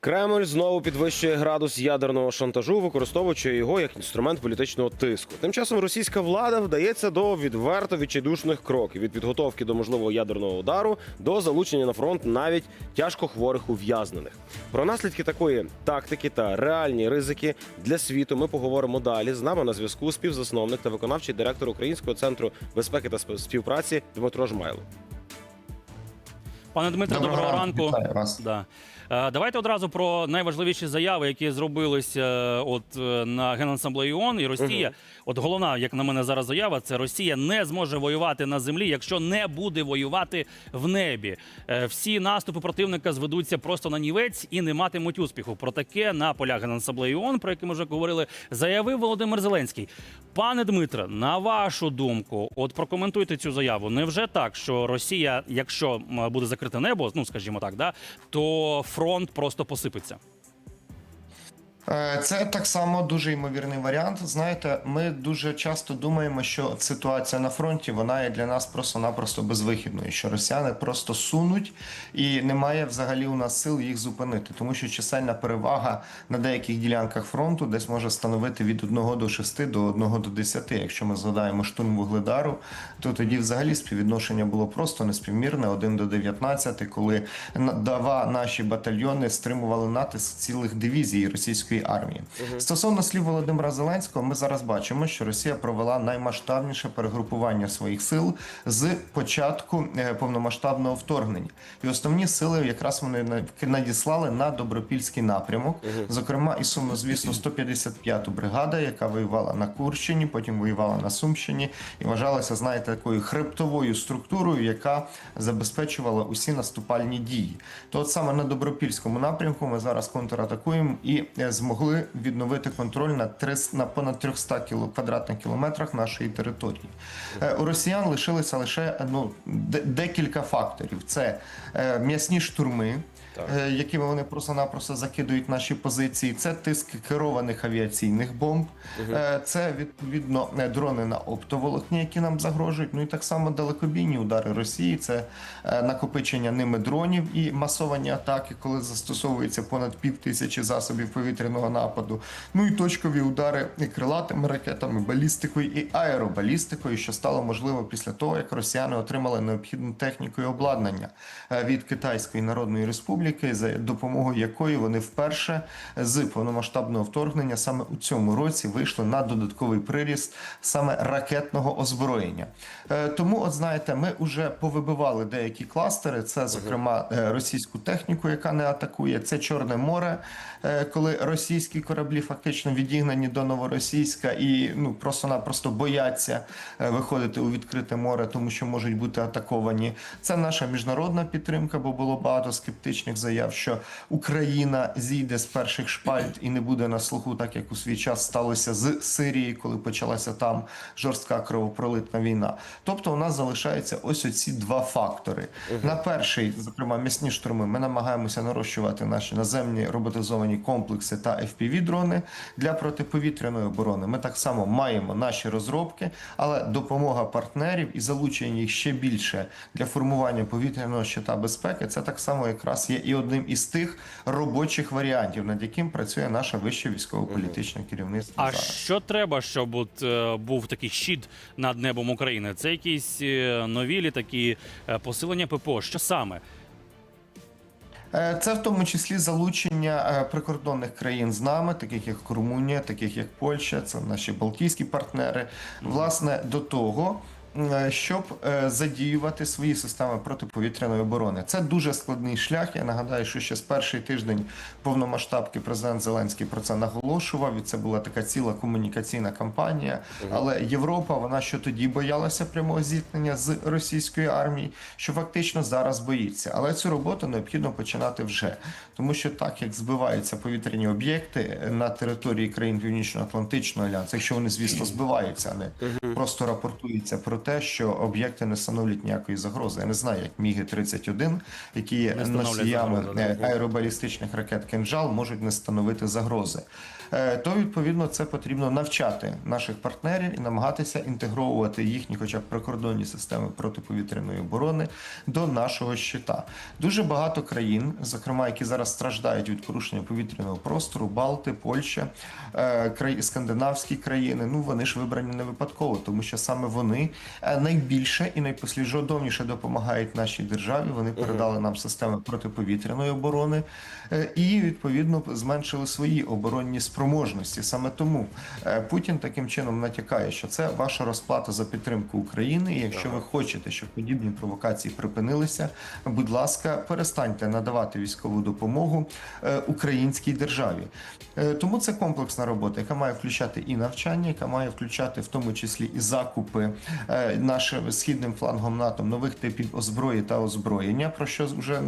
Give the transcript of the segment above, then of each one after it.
Кремль знову підвищує градус ядерного шантажу, використовуючи його як інструмент політичного тиску. Тим часом російська влада вдається до відверто відчайдушних кроків від підготовки до можливого ядерного удару до залучення на фронт навіть тяжко хворих ув'язнених. Про наслідки такої тактики та реальні ризики для світу ми поговоримо далі. З нами на зв'язку співзасновник та виконавчий директор Українського центру безпеки та співпраці Дмитро Жмайло. Пане Дмитре, доброго, Доброго ранку. Вітаю вас. Да. Е, Давайте одразу про найважливіші заяви, які зробилися е, от е, на Генасамблеї ООН і Росія. От головна, як на мене зараз заява, це Росія не зможе воювати на землі, якщо не буде воювати в небі. Всі наступи противника зведуться просто на нівець і не матимуть успіху. Про таке на полях Генасамблеї ООН, про яке ми вже говорили, заявив Володимир Зеленський. Пане Дмитре, на вашу думку, от прокоментуйте цю заяву. Невже так, що Росія, якщо буде закрите небо, ну скажімо так, да, то фронт просто посипеться? Е, Це так само дуже ймовірний варіант. Знаєте, ми дуже часто думаємо, що ситуація на фронті вона є для нас просто-напросто безвихідною, що росіяни просто сунуть і немає взагалі у нас сил їх зупинити, тому що чисельна перевага на деяких ділянках фронту десь може становити від 1 до 6 до 1 до 10. Якщо ми згадаємо штурм вугледару, то тоді взагалі співвідношення було просто неспівмірне 1 до 19, коли два наші батальйони стримували натиск цілих дивізій російської армії. Стосовно слів Володимира Зеленського, ми зараз бачимо, що Росія провела наймасштабніше перегрупування своїх сил з початку е, повномасштабного вторгнення, і основні сили якраз вони надіслали на добропільський напрямок. Зокрема, і сумнозвісно 155-ту бригада, яка воювала на Курщині, потім воювала на Сумщині, і вважалася, знаєте, такою хребтовою структурою, яка забезпечувала усі наступальні дії. То от саме на добропільському напрямку ми зараз контратакуємо і е, змогли відновити контроль на три на понад 300 кіло квадратних кілометрах нашої території. Е, У росіян лишилися лише ну декілька факторів: це е, м'ясні штурми. Е, Якими вони просто-напросто закидують наші позиції, це тиск керованих авіаційних бомб, е, це відповідно е, дрони на оптоволокні, які нам загрожують. Ну і так само далекобійні удари Росії, це накопичення ними дронів і масовані атаки, коли застосовується понад пів тисячі засобів повітряного нападу. Ну і точкові удари і крилатими ракетами, балістикою і аеробалістикою, що стало можливо після того, як росіяни отримали необхідну техніку і обладнання від Китайської Народної Республіки, за допомогою якої вони вперше з повномасштабного вторгнення саме у цьому році вийшли на додатковий приріст саме ракетного озброєння. Е, Тому, от знаєте, ми вже повибивали деякі кластери. Це, зокрема, е, російську техніку, яка не атакує. Це Чорне море, е, коли російські кораблі фактично відігнані до новоросійська і ну просто-напросто бояться виходити у відкрите море, тому що можуть бути атаковані. Це наша міжнародна підтримка, бо було багато скептичних заяв, що Україна зійде з перших шпальт і не буде на слуху, так як у свій час сталося з Сирії, коли почалася там жорстка кровопролитна війна. Тобто, у нас залишаються ось оці два фактори. На перший, зокрема, м'ясні штурми, ми намагаємося нарощувати наші наземні роботизовані комплекси та fpv дрони для протиповітряної оборони. Ми так само маємо наші розробки, але допомога партнерів і залучення їх ще більше для формування повітряного щита безпеки. Це так само якраз є і одним із тих робочих варіантів, над яким працює наше вище військово-політичне керівництво. А зараз. що треба, щоб от, е, був такий щит над небом України? Це якісь е, нові літаки, е, посилення ППО? Що саме? Це в тому числі залучення прикордонних країн з нами, таких як Румунія, таких як Польща, це наші балтійські партнери. Власне, до того. Е, Щоб е, задіювати свої системи протиповітряної оборони, це дуже складний шлях. Я нагадаю, що ще з перший тиждень повномасштабки президент Зеленський про це наголошував. І це була така ціла комунікаційна кампанія. Але Європа, вона що тоді боялася прямого зіткнення з російською армією, що фактично зараз боїться. Але цю роботу необхідно починати вже, тому що так як збиваються повітряні об'єкти на території країн Північно-Атлантичного альянсу, якщо вони, звісно, збиваються, а не просто рапортуються про те, те, що об'єкти не становлять ніякої загрози. Я не знаю, як Міги 31 які є носіями загрози, е, аеробалістичних ракет «Кинжал» можуть не становити загрози. Е, То відповідно це потрібно навчати наших партнерів і намагатися інтегровувати їхні, хоча б прикордонні системи протиповітряної оборони до нашого щита. Дуже багато країн, зокрема, які зараз страждають від порушення повітряного простору, Балти, Польща, е, краї- скандинавські країни. Ну вони ж вибрані не випадково, тому що саме вони найбільше і найпосліджодовніше допомагають нашій державі. Вони передали нам системи протиповітряної оборони е, і відповідно зменшили свої оборонні спроможності. Саме тому е, Путін таким чином натякає, що це ваша розплата за підтримку України. І якщо ви хочете, щоб подібні провокації припинилися, будь ласка, перестаньте надавати військову допомогу е, українській державі. Е, Тому це комплексна робота, яка має включати і навчання, яка має включати в тому числі і закупи е, нашим східним флангом НАТО нових типів озброї та озброєння, про що вже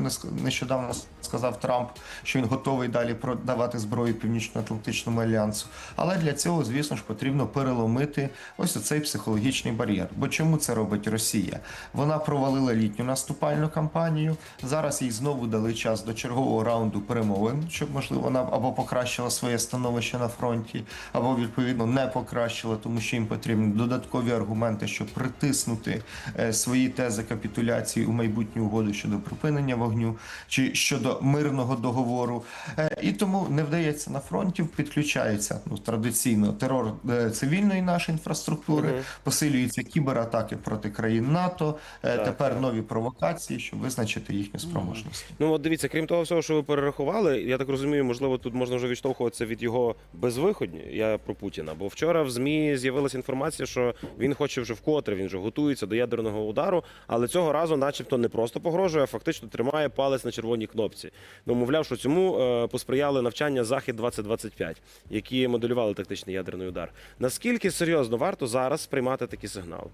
нещодавно сказав Трамп, що він готовий далі продавати зброю Північно-Атлантичному альянсу. Але для цього, звісно ж, потрібно переломити ось оцей психологічний бар'єр. Бо чому це робить Росія? Вона провалила літню наступальну кампанію. Зараз їй знову дали час до чергового раунду перемовин, щоб можливо вона або покращила своє становище на фронті, або відповідно не покращила, тому що їм потрібні додаткові аргументи, щоб притиснути е, свої тези капітуляції у майбутню угоду щодо припинення вогню чи щодо мирного договору. Е, І тому не вдається на фронті, підключається ну традиційно терор е, цивільної нашої інфраструктури, посилюються кібератаки проти країн НАТО. Так, Тепер так. нові провокації, щоб визначити їхню спроможність. Ну от дивіться, крім того всього, що ви перерахували, я так розумію, можливо, тут можна вже відштовхуватися від його безвиходні. Я про Путіна. Бо вчора в змі з'явилася інформація, що він хоче вже вкотре, він вже готується до ядерного удару, але цього разу, начебто, не просто погрожує, а фактично тримає палець на червоній кнопці. Ну, мовляв, що цьому е, посприяли навчання Захід 2025 які моделювали тактичний ядерний удар. Наскільки серйозно варто зараз сприймати такі сигнали?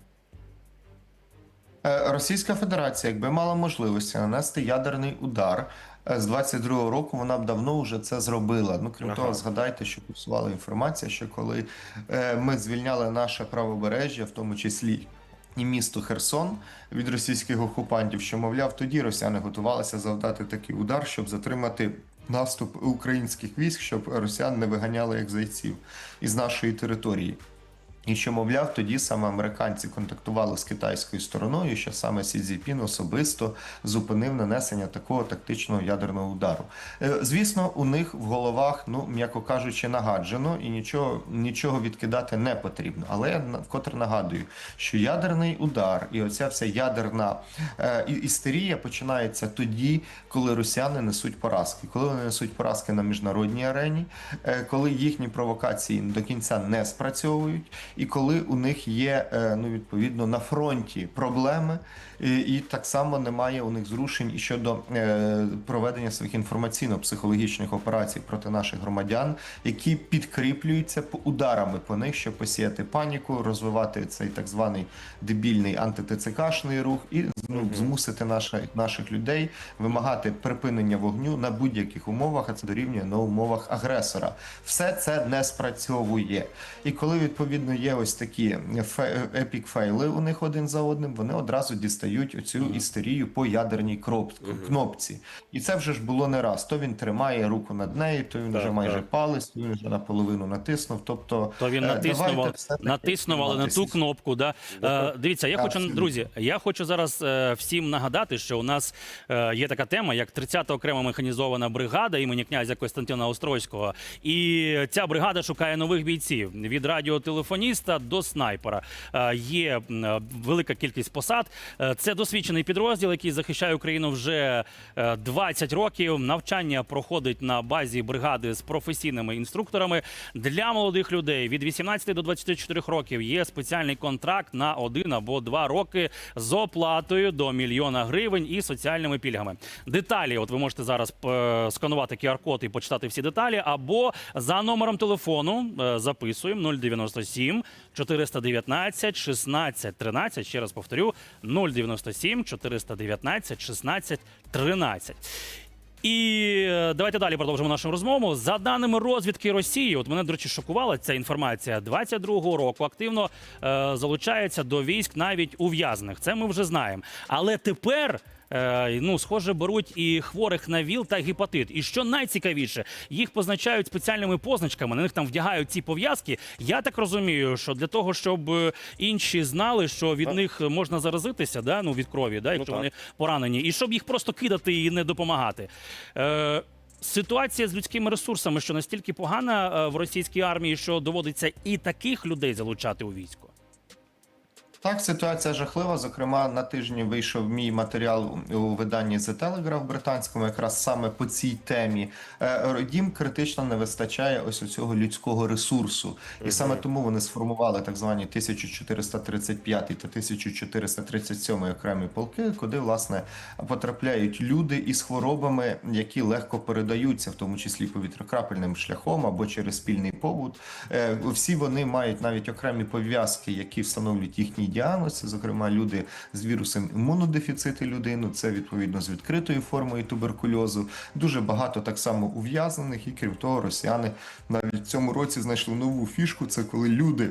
Е, Російська Федерація, якби мала можливості нанести ядерний удар. Е, З 22-го року вона б давно вже це зробила. Ну крім Ага. того, згадайте, що курсувала інформація, що коли е, ми звільняли наше правобережжя, в тому числі і місто Херсон від російських окупантів, що мовляв, тоді росіяни готувалися завдати такий удар, щоб затримати наступ українських військ, щоб росіян не виганяли як зайців із нашої території. І що, мовляв, тоді саме американці контактували з китайською стороною, що саме Сі Цзіпін особисто зупинив нанесення такого тактичного ядерного удару. Е, Звісно, у них в головах, ну м'яко кажучи, нагаджено і нічого, нічого відкидати не потрібно. Але я вкотре нагадую, що ядерний удар і оця вся ядерна е, істерія починається тоді, коли росіяни несуть поразки, коли вони несуть поразки на міжнародній арені, е, коли їхні провокації до кінця не спрацьовують, і коли у них є е, ну відповідно на фронті проблеми, і, і так само немає у них зрушень і щодо е, проведення своїх інформаційно-психологічних операцій проти наших громадян, які підкріплюються по- ударами по них, щоб посіяти паніку, розвивати цей так званий дебільний антитицикашний рух і ну, змусити наших, наших людей вимагати припинення вогню на будь-яких умовах, а це дорівнює на умовах агресора. Все це не спрацьовує. І коли відповідно є ось такі епік файли у них один за одним, вони одразу дістають оцю істерію по ядерній кроп, кнопці. І це вже ж було не раз. То він тримає руку над нею, то він Так, вже майже так. палець, то він вже наполовину натиснув. Тобто То він е, натиснув, давайте натиснув, але на ту кнопку. Да? Е, дивіться, я хочу, Абсолютно. друзі, я хочу зараз е, всім нагадати, що у нас е, є така тема, як 30-та окрема механізована бригада імені князя Костянтина Острозького. І ця бригада шукає нових бійців від радіотелефоніста до снайпера. Е, є е, велика кількість посад. Е, це досвідчений підрозділ, який захищає Україну вже е, 20 років. Навчання проходить на базі бригади з професійними інструкторами. Для молодих людей від 18 до 24 років є спеціальний контракт на один або два роки з оплатою до мільйона гривень і соціальними пільгами. Деталі, от ви можете зараз сканувати QR-код і почитати всі деталі, або за номером телефону записуємо 097 419 16 13. Ще раз повторю 097 419 16 13. І е, давайте далі продовжимо нашу розмову. За даними розвідки Росії, от мене, до речі, шокувала ця інформація. 22-го року активно е, залучається до військ навіть ув'язаних. Це ми вже знаємо. Але тепер. Е, ну, схоже, беруть і хворих на ВІЛ та гепатит. І що найцікавіше, їх позначають спеціальними позначками. На них там вдягають ці пов'язки. Я так розумію, що для того, щоб е, інші знали, що від Так. них можна заразитися, да? ну від крові, да? якщо так. вони поранені, і щоб їх просто кидати і не допомагати. Е, Ситуація з людськими ресурсами, що настільки погана е, в російській армії, що доводиться і таких людей залучати у військо. Так, ситуація жахлива. Зокрема, на тижні вийшов мій матеріал у виданні The Telegraph британському, якраз саме по цій темі. Е, Їм критично не вистачає ось цього людського ресурсу, і саме тому вони сформували так звані 1435 та 1437 окремі полки, куди власне потрапляють люди із хворобами, які легко передаються, в тому числі повітрокрапельним шляхом або через спільний побут. Е, Всі вони мають навіть окремі пов'язки, які встановлюють їхній діагноз. Зокрема, люди з вірусом імунодефіциту людини. Це відповідно з відкритою формою туберкульозу. Дуже багато так само ув'язнених, і крім того, росіяни навіть в цьому році знайшли нову фішку. Це коли люди.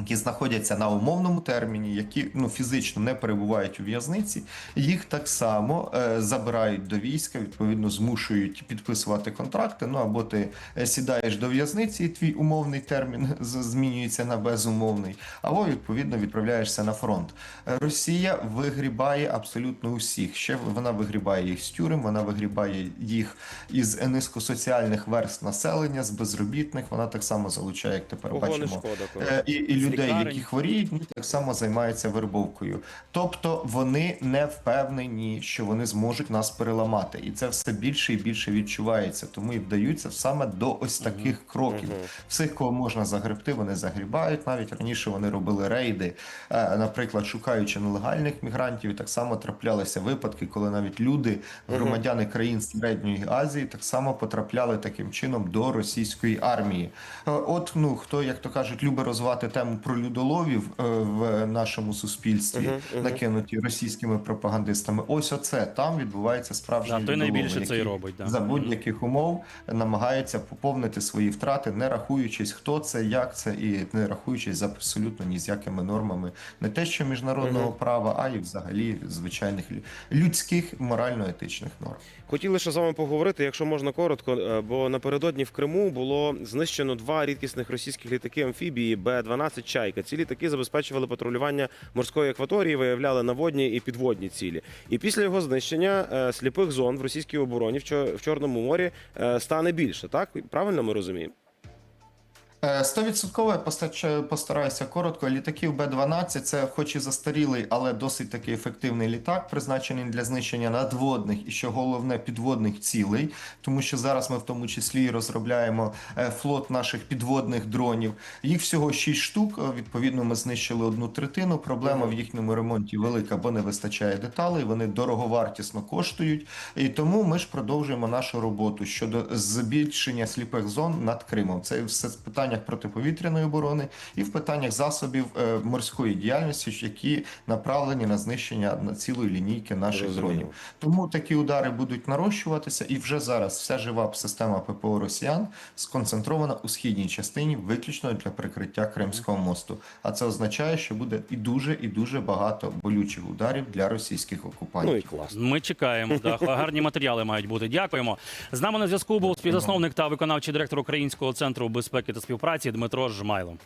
Які знаходяться на умовному терміні, які ну фізично не перебувають у в'язниці, їх так само е, забирають до війська, відповідно змушують підписувати контракти. Ну або ти е, сідаєш до в'язниці, і твій умовний термін змінюється на безумовний, або відповідно відправляєшся на фронт. Е, Росія вигрібає абсолютно усіх. Ще вона вигрібає їх з тюрем, вона вигрібає їх із низькосоціальних верст населення, з безробітних. Вона так само залучає, як тепер Кого не бачимо. шкода, коли. Е, і, і З людей, які хворіють, вони так само займаються вербовкою. Тобто вони не впевнені, що вони зможуть нас переламати, і це все більше і більше відчувається. Тому і вдаються саме до ось таких кроків. Всіх, кого можна загребти, вони загрібають. Навіть раніше вони робили рейди, е, наприклад, шукаючи нелегальних мігрантів. І так само траплялися випадки, коли навіть люди, громадяни країн Середньої Азії, так само потрапляли таким чином до російської армії. Е, От ну хто, як то кажуть, любить розвивати тему про людоловів е, в нашому суспільстві, Мгм, мгм. накинуті російськими пропагандистами. Ось оце там відбувається справжній Да, той найбільше це і робить, да. за будь-яких умов намагається поповнити свої втрати, не рахуючись, хто це, як це, і не рахуючись за абсолютно ні з якими нормами, не те, що міжнародного права, а й взагалі звичайних людських морально-етичних норм. Хотіли ще з вами поговорити, якщо можна коротко, е, бо напередодні в Криму було знищено два рідкісних російських літаки амфібії Б-12 Чайка. Ці літаки забезпечували патрулювання морської акваторії, виявляли наводні і підводні цілі. І після його знищення е, сліпих зон в російській обороні в Чо- Чорному морі е, стане більше. Так правильно ми розуміємо? Е, Стовідсотково я постараюся коротко. Літаків Б-12 це хоч і застарілий, але досить таки ефективний літак, призначений для знищення надводних і що головне підводних цілей, тому що зараз ми в тому числі розробляємо е, флот наших підводних дронів. Їх всього 6 штук. Е, Відповідно, ми знищили одну третину. Проблема в їхньому ремонті велика, бо не вистачає деталей. Вони дороговартісно коштують. І тому ми ж продовжуємо нашу роботу щодо збільшення сліпих зон над Кримом. Це все в питаннях протиповітряної оборони і в питаннях засобів е, морської діяльності, які направлені на знищення на цілої лінійки наших дронів. Тому такі удари будуть нарощуватися, і вже зараз вся жива система ППО Росіян сконцентрована у східній частині, виключно для прикриття Кримського мосту. А це означає, що буде і дуже і дуже багато болючих ударів для російських окупантів. Ну і класно. Ми чекаємо. Да. Гарні матеріали мають бути. Дякуємо. З нами на зв'язку був співзасновник та виконавчий директор Українського центру безпеки та співпраці Дмитро Жмайло.